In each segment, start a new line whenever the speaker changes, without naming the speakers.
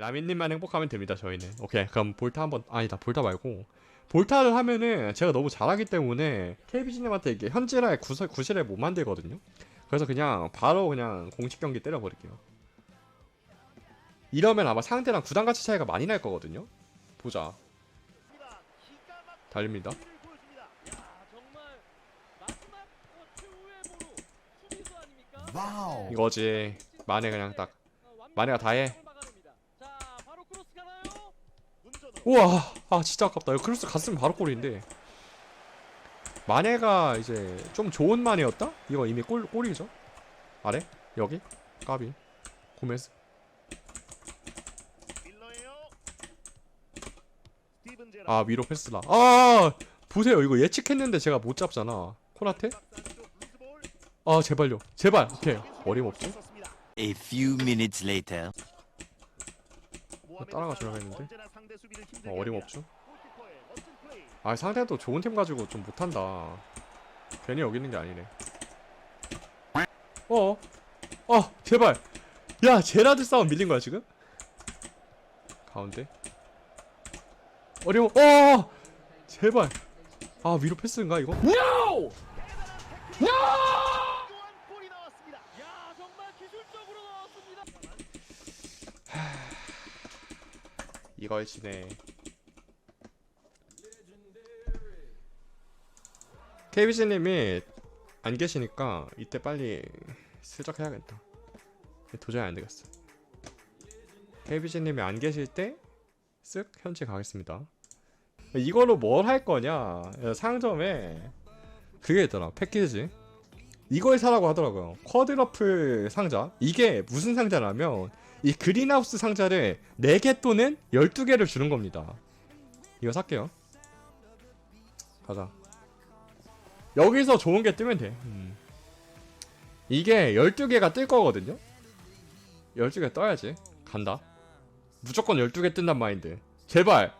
라민님만 행복하면 됩니다 저희는. 오케이 그럼 볼타 한번 아니다 볼타 말고. 볼타를 하면은 제가 너무 잘하기 때문에 KBG님한테 이게 현질할 구설, 구실을 못 만들거든요. 그래서 그냥 바로 그냥 공식 경기 때려버릴게요. 이러면 아마 상대랑 구단 가치 차이가 많이 날 거거든요. 보자. 달립니다.
와우.
이거지. 만에 그냥 딱. 만회가 다해 우와 아 진짜 아깝다. 이거 크로스 갔으면 바로 골인데. 마네가 이제 좀 좋은 마네였다? 이거 이미 골, 골이죠? 아래? 여기? 까비. 고메스. 아 위로 패스라 아 보세요. 이거 예측했는데 제가 못 잡잖아. 코나테? 아 제발요. 제발. 오케이. 어림없지
A few minutes later.
따라가 줘야겠는데? 어, 어림없죠? 아 상대가 또 좋은 팀 가지고 좀 못한다. 괜히 여기 있는 게 아니네. 어어 어 제발. 야 제라드 싸움 밀린 거야 지금? 가운데? 어려워. 어 제발. 아 위로 패스인가 이거?
No! No!
이걸 지네. KBC님이 안 계시니까 이때 빨리 슬쩍 해야겠다. 도저히 안 되겠어. KBC님이 안 계실 때 쓱 현지 가겠습니다. 이거로 뭘 할 거냐? 상점에 그게 있더라 패키지. 이걸 사라고 하더라고요. 쿼드러플 상자. 이게 무슨 상자냐면 이 그린하우스 상자를 4개 또는 12개를 주는 겁니다. 이거 살게요. 가자. 여기서 좋은 게 뜨면 돼. 음. 이게 12개가 뜰 거거든요? 12개 떠야지. 간다. 무조건 12개 뜬단 마인드. 제발!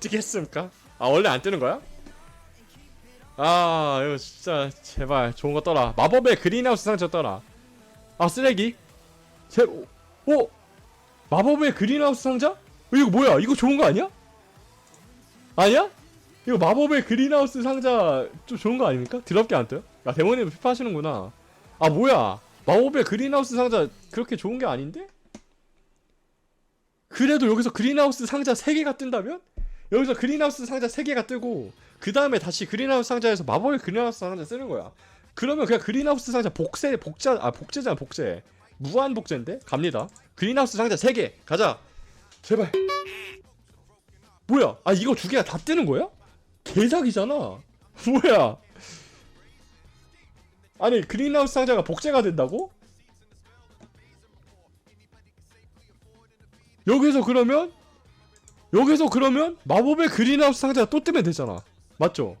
뜨겠습니까? 아 원래 안 뜨는 거야? 아 이거 진짜 제발 좋은 거 떠라 마법의 그린하우스 상자 떠라 아 쓰레기 제 오, 오 마법의 그린하우스 상자? 어, 이거 뭐야 이거 좋은 거 아니야? 아니야? 이거 마법의 그린하우스 상자 좀 좋은 거 아닙니까? 더럽게 안 떠요? 야 데모님 피파 하시는구나 아 뭐야 마법의 그린하우스 상자 그렇게 좋은 게 아닌데? 그래도 여기서 그린하우스 상자 3개가 뜬다면? 여기서 그린하우스 상자 3개가 뜨고 그 다음에 다시 그린하우스 상자에서 마법의 그린하우스 상자 쓰는 거야. 그러면 그냥 그린하우스 상자 복세 복자 아 복제잖아 복제. 무한 복제인데? 갑니다. 그린하우스 상자 3개. 가자. 제발. 뭐야? 아 이거 두 개가 다 뜨는 거야? 개작이잖아. 뭐야? 아니 그린하우스 상자가 복제가 된다고? 여기서 그러면 여기서 그러면 마법의 그린하우스 상자가 또 뜨면 되잖아. 맞죠?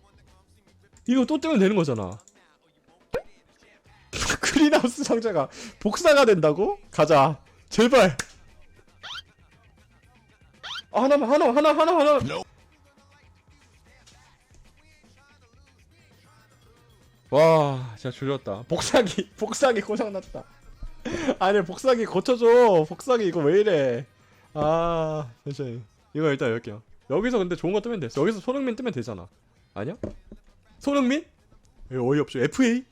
이거 또 뜨면 되는 거잖아. 그린하우스 상자가 복사가 된다고? 가자. 제발. 아, 하나만 하나 하나 하나 하나. 와, 진짜 조졌다. 복사기 복사기 고장 났다. 아니 복사기 고쳐줘. 복사기 이거 왜 이래? 아, 잠시만. 이거 일단 열게요. 여기서 근데 좋은 거 뜨면 돼. 여기서 손흥민 뜨면 되잖아. 아니야? 손흥민? 이거 어이없죠. FA?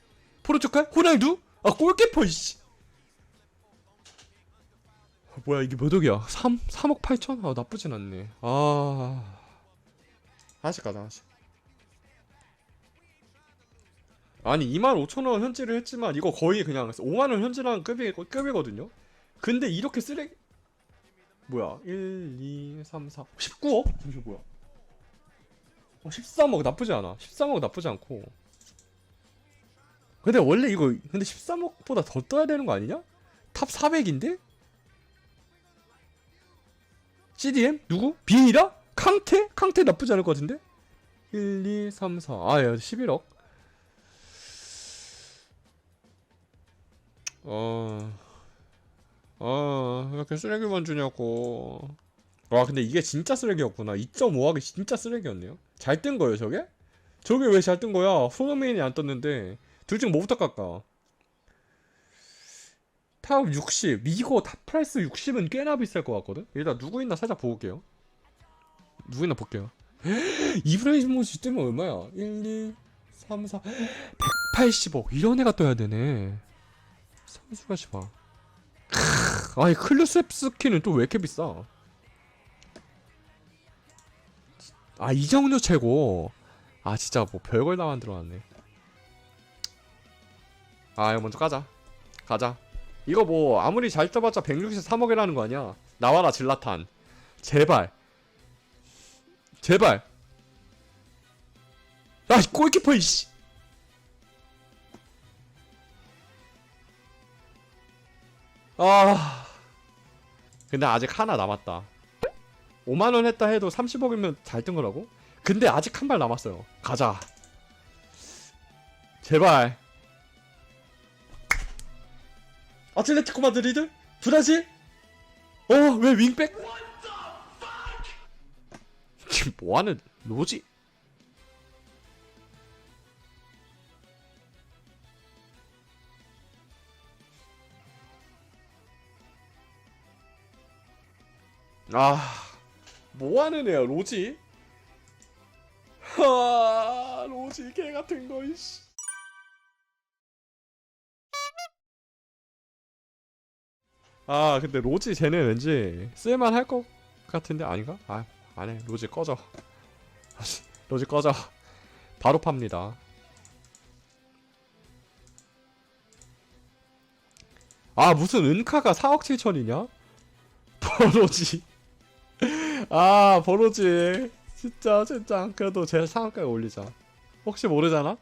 포르투갈? 호날두? 아 골키퍼 이씨. 아, 뭐야 이게 몇 억이야? 3 3억 8천? 아 나쁘진 않네. 아 하나씩 가자 하나씩. 아니 2만 5천 원 현질을 했지만 이거 거의 그냥 5만 원 현질한 급이 급이거든요. 근데 이렇게 쓰레기 뭐야 1, 2, 3, 4 19억? 잠시 뭐야 어, 13억 나쁘지 않아 13억 나쁘지 않고 근데 원래 이거 근데 13억보다 더 떠야 되는 거 아니냐? 탑 400인데? CDM? 누구? 비니라? 캉테? 캉테 나쁘지 않을 것 같은데? 1, 2, 3, 4 아야 11억 어... 왜 이렇게 쓰레기만 주냐고 와 근데 이게 진짜 쓰레기였구나 2.5하기 진짜 쓰레기였네요 잘 뜬 거예요 저게? 저게 왜 잘 뜬 거야 손흥민이 안 떴는데 둘중 뭐부터 깎아 탑 60, 이거 탑 프라이스 60은 꽤나 비쌀 것 같거든? 일단 누구 있나 살짝 올게요. 누구 있나 볼게요. 이브라이모지 뜨면 얼마야? 1, 2, 3, 4, 180억. 이런 애가 떠야 되네. 선수가 씨봐. 크, 아니, 클루셉스키는 또 왜 이렇게 비싸? 아, 이정도 최고. 아, 진짜 뭐 별걸 다 만들어놨네. 아, 이거 먼저 까자. 가자. 이거 뭐 아무리 잘 떠봤자 163억이라는 거 아니야 나와라 질라탄 제발 제발 아 골키퍼 이씨 아 근데 아직 하나 남았다 5만원 했다 해도 30억이면 잘 뜬 거라고? 근데 아직 한 발 남았어요 가자 제발 아틀레티코 마드리드? 브라질? 어, 왜 윙백? 지금 뭐하는 로지? 아, 뭐하는 애야, 로지? 하, 로지 개 같은 거, 이씨. 아 근데 로지 쟤네 왠지 쓸만 할 것 같은데 아닌가? 아 안해 로지 꺼져 로지, 꺼져 바로 팝니다 아 무슨 은카가 4억 7천이냐? 버로지 아 버로지. 진짜 진짜. 그래도 제 상한가에 올리자. 혹시 모르잖아?